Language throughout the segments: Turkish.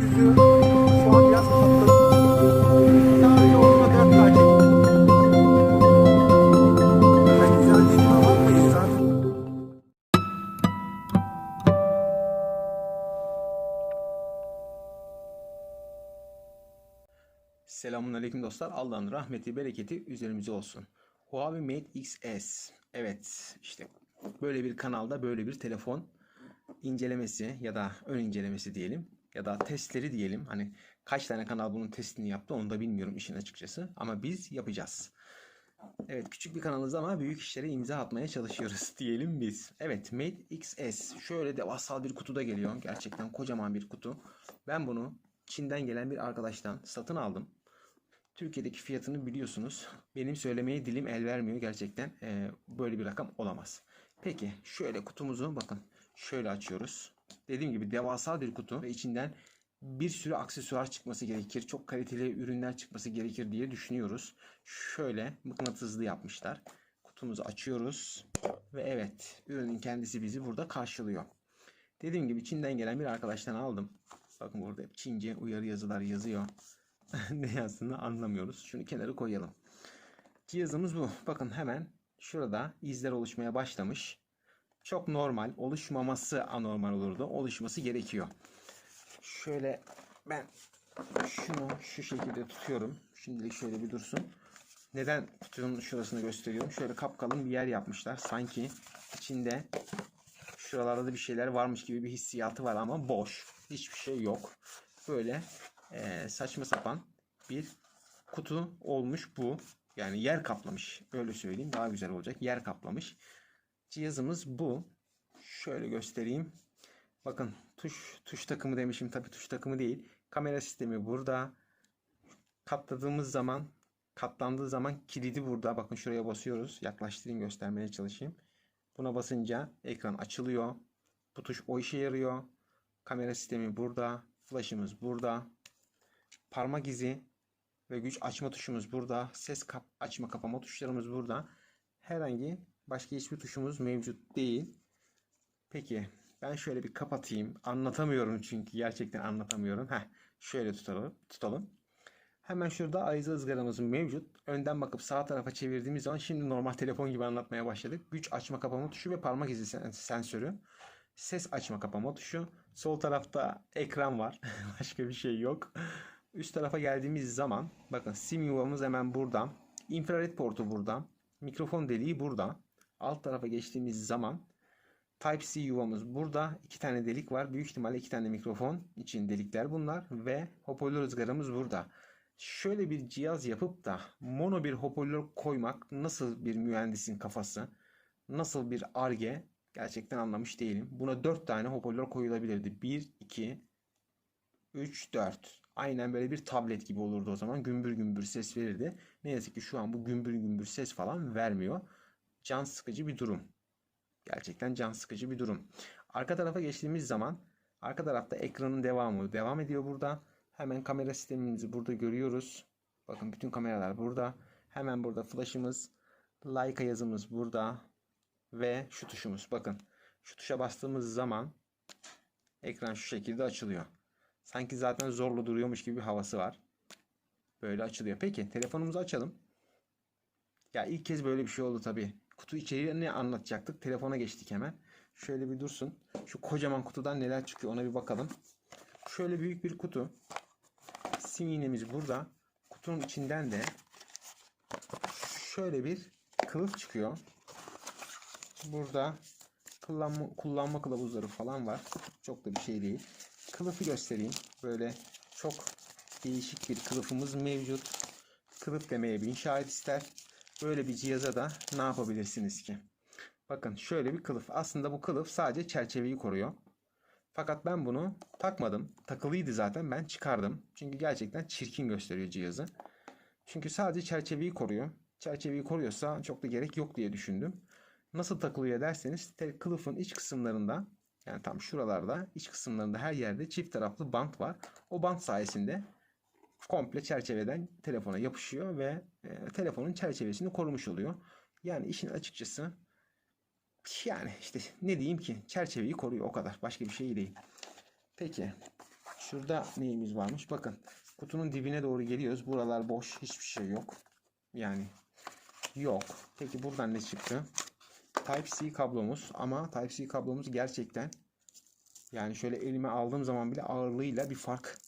Yüzü. Selamun aleyküm dostlar. Allah'ın rahmeti, bereketi üzerimize olsun. Huawei Mate XS. Evet, işte böyle bir kanalda böyle bir telefon incelemesi ya da ön incelemesi diyelim ya da testleri diyelim. Hani kaç tane kanal bunun testini yaptı onu da bilmiyorum işin açıkçası ama biz yapacağız. Evet küçük bir kanalız ama büyük işlere imza atmaya çalışıyoruz diyelim biz. Evet Mate XS şöyle devasal bir kutuda geliyor. Gerçekten kocaman bir kutu. Ben bunu Çin'den gelen bir arkadaştan satın aldım. Türkiye'deki fiyatını biliyorsunuz. Benim söylemeye dilim el vermiyor gerçekten. Ee, böyle bir rakam olamaz. Peki şöyle kutumuzu bakın. Şöyle açıyoruz. Dediğim gibi devasal bir kutu ve içinden bir sürü aksesuar çıkması gerekir. Çok kaliteli ürünler çıkması gerekir diye düşünüyoruz. Şöyle mıknatıslı yapmışlar. Kutumuzu açıyoruz ve evet ürünün kendisi bizi burada karşılıyor. Dediğim gibi Çin'den gelen bir arkadaştan aldım. Bakın burada hep Çince uyarı yazılar yazıyor. ne yazdığını anlamıyoruz. Şunu kenara koyalım. Cihazımız bu. Bakın hemen şurada izler oluşmaya başlamış. Çok normal. Oluşmaması anormal olurdu. Oluşması gerekiyor. Şöyle ben şunu şu şekilde tutuyorum. Şimdilik şöyle bir dursun. Neden kutunun şurasını gösteriyorum? Şöyle kapkalın bir yer yapmışlar. Sanki içinde şuralarda da bir şeyler varmış gibi bir hissiyatı var ama boş. Hiçbir şey yok. Böyle eee, saçma sapan bir kutu olmuş bu. Yani yer kaplamış. Öyle söyleyeyim daha güzel olacak. Yer kaplamış. Cihazımız bu. Şöyle göstereyim. Bakın tuş tuş takımı demişim. Tabii tuş takımı değil. Kamera sistemi burada. Katladığımız zaman katlandığı zaman kilidi burada. Bakın şuraya basıyoruz. Yaklaştırayım göstermeye çalışayım. Buna basınca ekran açılıyor. Bu tuş o işe yarıyor. Kamera sistemi burada. Flash'ımız burada. Parmak izi ve güç açma tuşumuz burada. Ses kap açma kapama tuşlarımız burada. Herhangi başka hiçbir tuşumuz mevcut değil. Peki ben şöyle bir kapatayım. Anlatamıyorum çünkü gerçekten anlatamıyorum. Heh, şöyle tutalım. tutalım. Hemen şurada ayıza ızgaramız mevcut. Önden bakıp sağ tarafa çevirdiğimiz zaman şimdi normal telefon gibi anlatmaya başladık. Güç açma kapama tuşu ve parmak izi sen- sensörü. Ses açma kapama tuşu. Sol tarafta ekran var. Başka bir şey yok. Üst tarafa geldiğimiz zaman bakın sim yuvamız hemen burada. İnfrared portu burada. Mikrofon deliği burada. Alt tarafa geçtiğimiz zaman Type-C yuvamız burada. iki tane delik var. Büyük ihtimalle iki tane mikrofon için delikler bunlar. Ve hoparlör ızgaramız burada. Şöyle bir cihaz yapıp da mono bir hoparlör koymak nasıl bir mühendisin kafası? Nasıl bir arge? Gerçekten anlamış değilim. Buna 4 tane hoparlör koyulabilirdi. 1, 2, 3, 4. Aynen böyle bir tablet gibi olurdu o zaman. Gümbür gümbür ses verirdi. Ne yazık ki şu an bu gümbür gümbür ses falan vermiyor. Can sıkıcı bir durum. Gerçekten can sıkıcı bir durum. Arka tarafa geçtiğimiz zaman arka tarafta ekranın devamı devam ediyor burada. Hemen kamera sistemimizi burada görüyoruz. Bakın bütün kameralar burada. Hemen burada flash'ımız, Leica yazımız burada ve şu tuşumuz. Bakın şu tuşa bastığımız zaman ekran şu şekilde açılıyor. Sanki zaten zorlu duruyormuş gibi bir havası var. Böyle açılıyor. Peki telefonumuzu açalım. Ya ilk kez böyle bir şey oldu tabii. Kutu içeriğini anlatacaktık. Telefona geçtik hemen. Şöyle bir dursun. Şu kocaman kutudan neler çıkıyor ona bir bakalım. Şöyle büyük bir kutu. Sim iğnemiz burada. Kutunun içinden de şöyle bir kılıf çıkıyor. Burada kullanma, kullanma kılavuzları falan var. Çok da bir şey değil. Kılıfı göstereyim. Böyle çok değişik bir kılıfımız mevcut. Kılıf demeye bin şahit ister. Böyle bir cihaza da ne yapabilirsiniz ki? Bakın şöyle bir kılıf. Aslında bu kılıf sadece çerçeveyi koruyor. Fakat ben bunu takmadım. Takılıydı zaten ben çıkardım. Çünkü gerçekten çirkin gösteriyor cihazı. Çünkü sadece çerçeveyi koruyor. Çerçeveyi koruyorsa çok da gerek yok diye düşündüm. Nasıl takılıyor derseniz kılıfın iç kısımlarında yani tam şuralarda iç kısımlarında her yerde çift taraflı bant var. O bant sayesinde komple çerçeveden telefona yapışıyor ve e, telefonun çerçevesini korumuş oluyor. Yani işin açıkçası yani işte ne diyeyim ki çerçeveyi koruyor o kadar. Başka bir şey değil. Peki Şurada neyimiz varmış? Bakın kutunun dibine doğru geliyoruz. Buralar boş. Hiçbir şey yok. Yani yok. Peki buradan ne çıktı? Type-C kablomuz ama Type-C kablomuz gerçekten yani şöyle elime aldığım zaman bile ağırlığıyla bir fark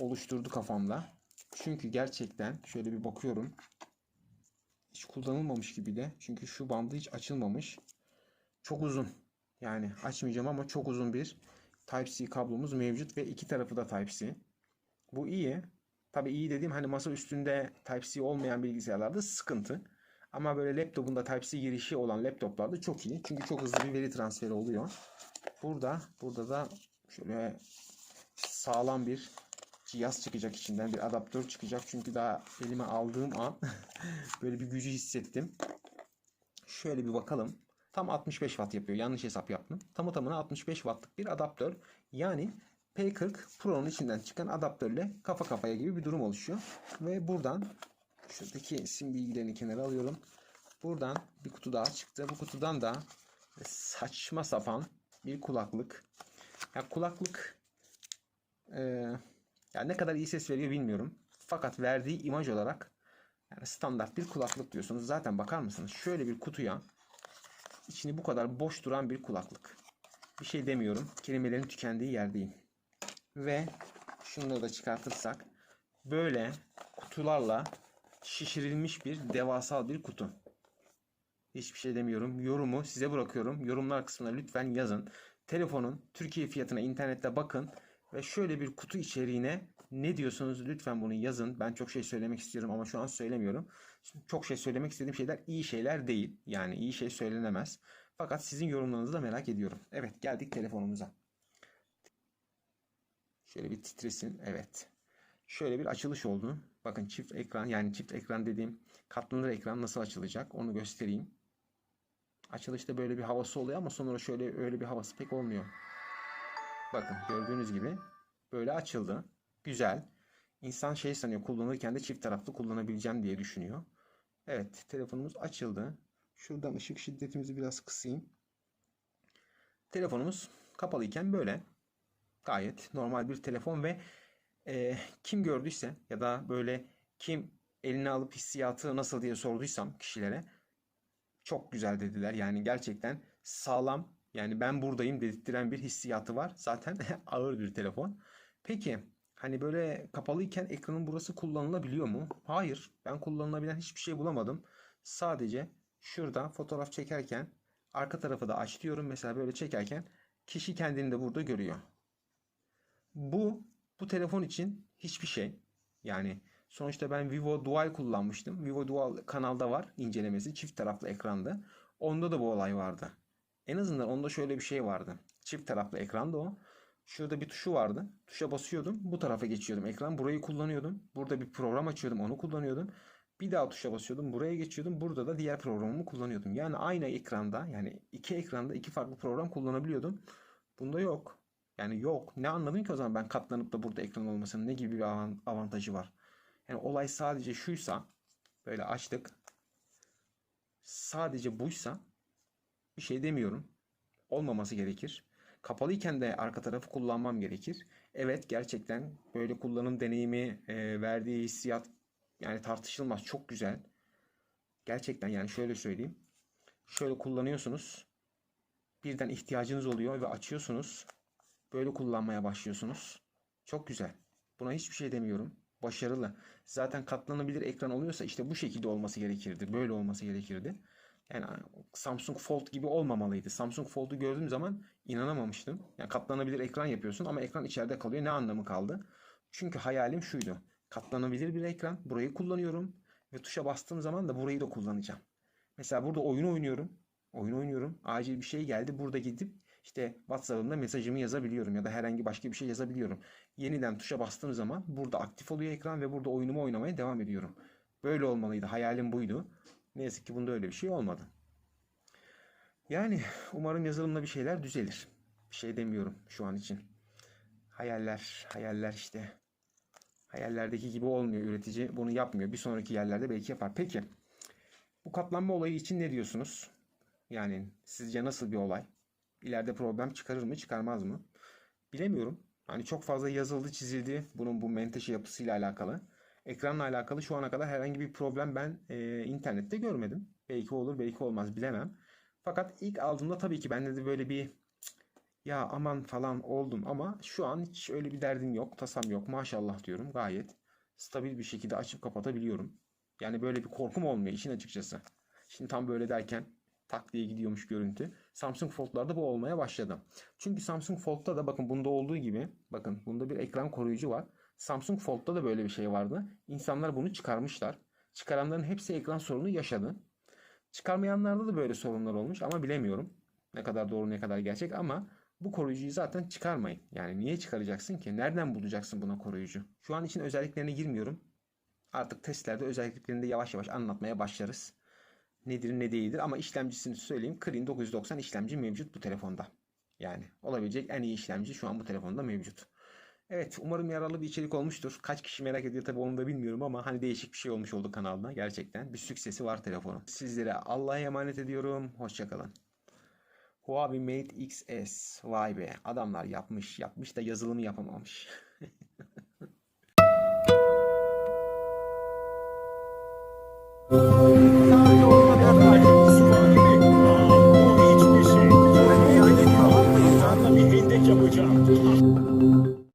oluşturdu kafamda. Çünkü gerçekten şöyle bir bakıyorum. Hiç kullanılmamış gibi de. Çünkü şu bandı hiç açılmamış. Çok uzun. Yani açmayacağım ama çok uzun bir Type-C kablomuz mevcut ve iki tarafı da Type-C. Bu iyi. Tabii iyi dediğim hani masa üstünde Type-C olmayan bilgisayarlarda sıkıntı. Ama böyle laptopunda Type-C girişi olan laptoplarda çok iyi. Çünkü çok hızlı bir veri transferi oluyor. Burada, burada da şöyle sağlam bir cihaz çıkacak içinden. Bir adaptör çıkacak. Çünkü daha elime aldığım an böyle bir gücü hissettim. Şöyle bir bakalım. Tam 65 watt yapıyor. Yanlış hesap yaptım. Tamı tamına 65 wattlık bir adaptör. Yani P40 Pro'nun içinden çıkan adaptörle kafa kafaya gibi bir durum oluşuyor. Ve buradan şuradaki sim bilgilerini kenara alıyorum. Buradan bir kutu daha çıktı. Bu kutudan da saçma sapan bir kulaklık. Ya kulaklık ya ne kadar iyi ses veriyor bilmiyorum. Fakat verdiği imaj olarak yani standart bir kulaklık diyorsunuz. Zaten bakar mısınız? Şöyle bir kutuya içini bu kadar boş duran bir kulaklık. Bir şey demiyorum. Kelimelerin tükendiği yerdeyim. Ve şunu da çıkartırsak böyle kutularla şişirilmiş bir devasal bir kutu. Hiçbir şey demiyorum. Yorumu size bırakıyorum. Yorumlar kısmına lütfen yazın. Telefonun Türkiye fiyatına internette bakın ve şöyle bir kutu içeriğine ne diyorsunuz lütfen bunu yazın. Ben çok şey söylemek istiyorum ama şu an söylemiyorum. Şimdi çok şey söylemek istediğim şeyler iyi şeyler değil. Yani iyi şey söylenemez. Fakat sizin yorumlarınızı da merak ediyorum. Evet geldik telefonumuza. Şöyle bir titresin. Evet. Şöyle bir açılış oldu. Bakın çift ekran yani çift ekran dediğim katlanır ekran nasıl açılacak onu göstereyim. Açılışta böyle bir havası oluyor ama sonra şöyle öyle bir havası pek olmuyor. Bakın gördüğünüz gibi böyle açıldı. Güzel. İnsan şey sanıyor kullanırken de çift taraflı kullanabileceğim diye düşünüyor. Evet telefonumuz açıldı. Şuradan ışık şiddetimizi biraz kısayım. Telefonumuz kapalıyken böyle. Gayet normal bir telefon ve e, kim gördüyse ya da böyle kim eline alıp hissiyatı nasıl diye sorduysam kişilere çok güzel dediler. Yani gerçekten sağlam yani ben buradayım dedirttiren bir hissiyatı var. Zaten ağır bir telefon. Peki hani böyle kapalıyken ekranın burası kullanılabiliyor mu? Hayır. Ben kullanılabilen hiçbir şey bulamadım. Sadece şurada fotoğraf çekerken arka tarafı da aç. Mesela böyle çekerken kişi kendini de burada görüyor. Bu bu telefon için hiçbir şey. Yani sonuçta ben Vivo Dual kullanmıştım. Vivo Dual kanalda var incelemesi çift taraflı ekranda. Onda da bu olay vardı. En azından onda şöyle bir şey vardı. Çift taraflı ekranda o. Şurada bir tuşu vardı. Tuşa basıyordum. Bu tarafa geçiyordum. Ekran burayı kullanıyordum. Burada bir program açıyordum. Onu kullanıyordum. Bir daha tuşa basıyordum. Buraya geçiyordum. Burada da diğer programımı kullanıyordum. Yani aynı ekranda yani iki ekranda iki farklı program kullanabiliyordum. Bunda yok. Yani yok. Ne anladım ki o zaman ben katlanıp da burada ekran olmasının ne gibi bir avan- avantajı var? Yani olay sadece şuysa böyle açtık. Sadece buysa bir şey demiyorum. Olmaması gerekir. Kapalıyken de arka tarafı kullanmam gerekir. Evet gerçekten böyle kullanım deneyimi e, verdiği hissiyat yani tartışılmaz. Çok güzel. Gerçekten yani şöyle söyleyeyim. Şöyle kullanıyorsunuz. Birden ihtiyacınız oluyor ve açıyorsunuz. Böyle kullanmaya başlıyorsunuz. Çok güzel. Buna hiçbir şey demiyorum. Başarılı. Zaten katlanabilir ekran oluyorsa işte bu şekilde olması gerekirdi. Böyle olması gerekirdi. Yani Samsung Fold gibi olmamalıydı. Samsung Fold'u gördüğüm zaman inanamamıştım. Yani katlanabilir ekran yapıyorsun ama ekran içeride kalıyor. Ne anlamı kaldı? Çünkü hayalim şuydu. Katlanabilir bir ekran. Burayı kullanıyorum. Ve tuşa bastığım zaman da burayı da kullanacağım. Mesela burada oyun oynuyorum. Oyun oynuyorum. Acil bir şey geldi. Burada gidip işte WhatsApp'ımda mesajımı yazabiliyorum ya da herhangi başka bir şey yazabiliyorum. Yeniden tuşa bastığım zaman burada aktif oluyor ekran ve burada oyunumu oynamaya devam ediyorum. Böyle olmalıydı. Hayalim buydu. Ne yazık ki bunda öyle bir şey olmadı. Yani umarım yazılımla bir şeyler düzelir. Bir şey demiyorum şu an için. Hayaller, hayaller işte. Hayallerdeki gibi olmuyor. Üretici bunu yapmıyor. Bir sonraki yerlerde belki yapar. Peki bu katlanma olayı için ne diyorsunuz? Yani sizce nasıl bir olay? İleride problem çıkarır mı, çıkarmaz mı? Bilemiyorum. Hani çok fazla yazıldı, çizildi bunun bu menteşe yapısıyla alakalı. Ekranla alakalı şu ana kadar herhangi bir problem ben e, internette görmedim. Belki olur, belki olmaz bilemem. Fakat ilk aldığımda tabii ki bende de böyle bir "Cık, ya aman falan oldum ama şu an hiç öyle bir derdim yok, tasam yok. Maşallah diyorum. Gayet stabil bir şekilde açıp kapatabiliyorum. Yani böyle bir korkum olmuyor işin açıkçası. Şimdi tam böyle derken tak diye gidiyormuş görüntü. Samsung Fold'larda bu olmaya başladı. Çünkü Samsung Fold'da da bakın bunda olduğu gibi bakın bunda bir ekran koruyucu var. Samsung Fold'da da böyle bir şey vardı. İnsanlar bunu çıkarmışlar. Çıkaranların hepsi ekran sorunu yaşadı. Çıkarmayanlarda da böyle sorunlar olmuş ama bilemiyorum. Ne kadar doğru ne kadar gerçek ama bu koruyucuyu zaten çıkarmayın. Yani niye çıkaracaksın ki? Nereden bulacaksın buna koruyucu? Şu an için özelliklerine girmiyorum. Artık testlerde özelliklerini de yavaş yavaş anlatmaya başlarız. Nedir ne değildir ama işlemcisini söyleyeyim. Kirin 990 işlemci mevcut bu telefonda. Yani olabilecek en iyi işlemci şu an bu telefonda mevcut. Evet umarım yararlı bir içerik olmuştur. Kaç kişi merak ediyor tabii onu da bilmiyorum ama hani değişik bir şey olmuş oldu kanalda gerçekten. Bir süksesi var telefonun. Sizlere Allah'a emanet ediyorum. Hoşçakalın. Huawei Mate XS. Vay be adamlar yapmış yapmış da yazılımı yapamamış.